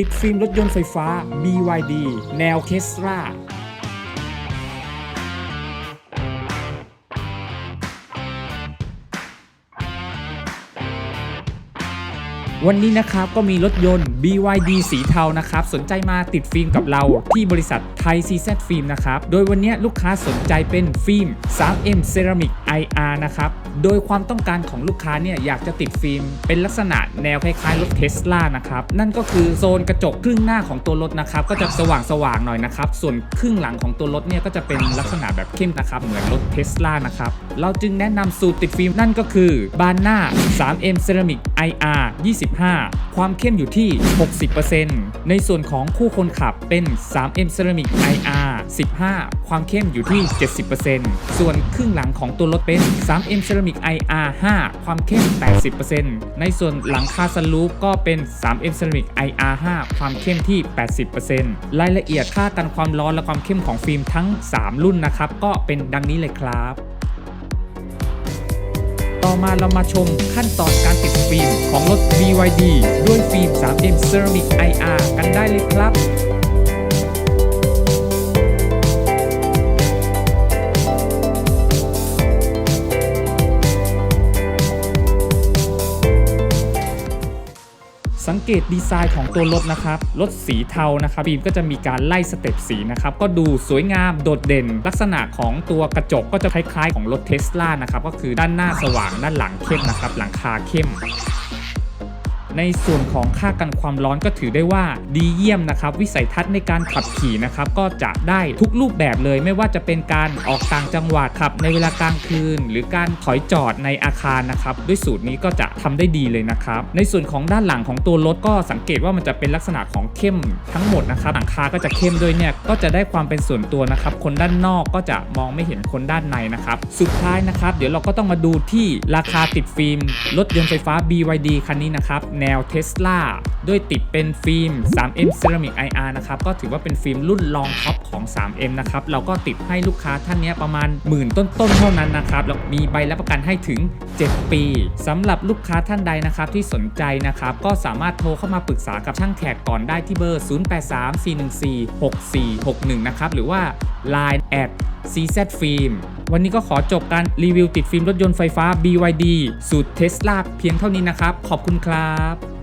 ติดฟิล์มรถยนต์ไฟฟ้า BYD แนวเคสรา วันนี้นะครับก็มีรถยนต์ BYD สีเทานะครับสนใจมาติดฟิล์มกับเราที่บริษัทไทย CZ ฟิล์มนะครับโดยวันนี้ลูกค้าสนใจเป็นฟิล์ม 3M Ceramic IR นะครับโดยความต้องการของลูกค้าเนี่ยอยากจะติดฟิล์ม เป็นลักษณะแนวคล้ายๆรถเทสลานะครับนั่นก็คือโซนกระจกครึ่งหน้าของตัวรถนะครับก็จะสว่างๆหน่อยนะครับส่วนครึ่งหลังของตัวรถเนี่ยก็จะเป็นลักษณะแบบเข้มนะครับเหมือนรถเทสลานะครับเราจึงแนะนำสูตรติดฟิล์มนั่นก็คือบานหน้า 3M Ceramic IR 25ความเข้มอยู่ที่ 60%ในส่วนของคู่คนขับเป็น 3M Ceramic IR 15 ความเข้มอยู่ที่ 70%ส่วนครึ่งหลังของตัวรถเป็น 3M Ceramic IR 5 ความเข้ม 80%ในส่วนหลังคาสลูปก็เป็น 3M Ceramic IR 5 ความเข้มที่ 80%รายละเอียดค่ากันความร้อนและความเข้มของฟิล์มทั้ง 3 รุ่นนะครับ ก็เป็นดังนี้เลยครับ ต่อมาเรามาชมขั้นตอนการติดฟิล์มของรถ BYD ด้วยฟิล์ม 3M Ceramic IR กันได้เลยครับ สังเกตดีไซน์ของตัวรถนะครับรถสีเทานะครับบีมก็จะมีการไล่สเต็ปสีนะครับก็ดูสวยงามโดดเด่น ลักษณะของตัวกระจกก็จะคล้ายๆ ของรถเทสลานะครับก็คือด้านหน้าสว่างด้านหลังเข้มนะครับหลังคาเข้ม ในส่วนของค่ากันความร้อนก็ถือได้ว่าดีเยี่ยมนะครับ วิสัยทัศน์ในการขับขี่นะครับก็จะได้ทุกรูปแบบเลย ไม่ว่าจะเป็นการออกต่างจังหวัดขับ ในเวลากลางคืน หรือการถอยจอดในอาคารนะครับ ด้วยสูตรนี้ก็จะทำได้ดีเลยนะครับ ในส่วนของด้านหลังของตัวรถก็สังเกตว่ามันจะเป็นลักษณะของเข้มทั้งหมดนะครับหลังคาก็จะเข้มด้วยเนี่ยก็จะได้ความเป็นส่วนตัวนะครับ คนด้านนอกก็จะมองไม่เห็นคนด้านในนะครับ สุดท้ายนะครับ เดี๋ยวเราก็ต้องมาดูที่ราคาติดฟิล์มรถยนต์ไฟฟ้า BYD คันนี้นะครับแนวเทสลาด้วยติดเป็นฟิล์ม 3M Ceramic IR นะครับก็ถือว่าเป็นฟิล์มรุ่นรองท็อปของ 3M นะครับเราก็ติดให้ลูกค้าท่านนี้ประมาณหมื่นต้นๆเท่านั้นนะครับแล้วมีใบรับประกันให้ถึง 7 ปีสำหรับลูกค้าท่านใดนะครับที่สนใจนะครับก็สามารถโทรเข้ามาปรึกษากับช่างแขกก่อนได้ที่เบอร์ 0834146461 นะครับหรือว่า Line at CZ Film วันนี้ก็ขอจบการรีวิวติดฟิล์มรถยนต์ไฟฟ้า BYD สูตรเทสลาเพียงเท่านี้นะครับ ขอบคุณครับ